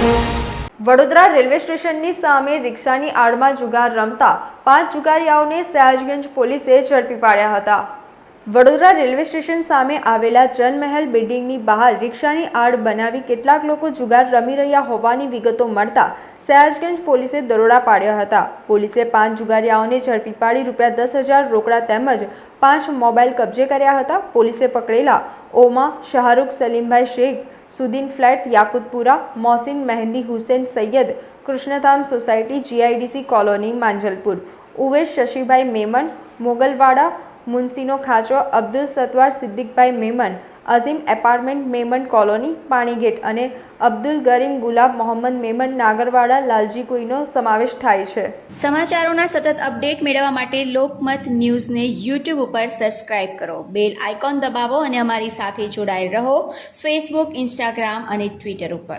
Vadodara railway સ્ટેશનની સામે રિક્ષાની આડમાં જુગાર રમતા પાંચ જુગારિયાઓને સયાજગંજ પોલીસે ઝડપી પાડ્યા હતા. વડોદરા રેલવે સ્ટેશન સામે આવેલા ચંદમહેલ બિલ્ડિંગની બહાર રિક્ષાની આડ બનાવી કેટલાક લોકો જુગાર રમી રહ્યા હોવાની વિગતો મળતા સયાજગંજ પોલીસે દરોડા પાડ્યા હતા. પોલીસે પાંચ જુગારીયાઓને ઝડપી પાડી રૂપિયા દસ હજાર રોકડા તેમજ પાંચ મોબાઈલ કબજે કર્યા હતા. પોલીસે પકડેલા ઓમા Shahrukh Salimbhai Shaikh Sudin flat Yakutpura Mohsin Mehndi Husain Sayyed Krishnadham society GIDC colony Manjalpur Uvesh Shashibhai Memon Mogalwada મુનસીનો ખાચો અબ્દુલ સત્વાર સિદ્દીકભાઈ મેમન અઝીમ એપાર્ટમેન્ટ મેમન કોલોની, પાણીગેટ અને અબ્દુલ ગરીમ ગુલાબ મોહમ્મદ મેમન નાગરવાડા લાલજી કુઈનો સમાવેશ થાય છે. સમાચારોના સતત અપડેટ મેળવવા માટે લોકમત ન્યૂઝને યુટ્યુબ ઉપર સબસ્ક્રાઇબ કરો. બેલ આઇકોન દબાવો અને અમારી સાથે જોડાયેલ રહો. ફેસબુક ઇન્સ્ટાગ્રામ અને ટ્વિટર ઉપર.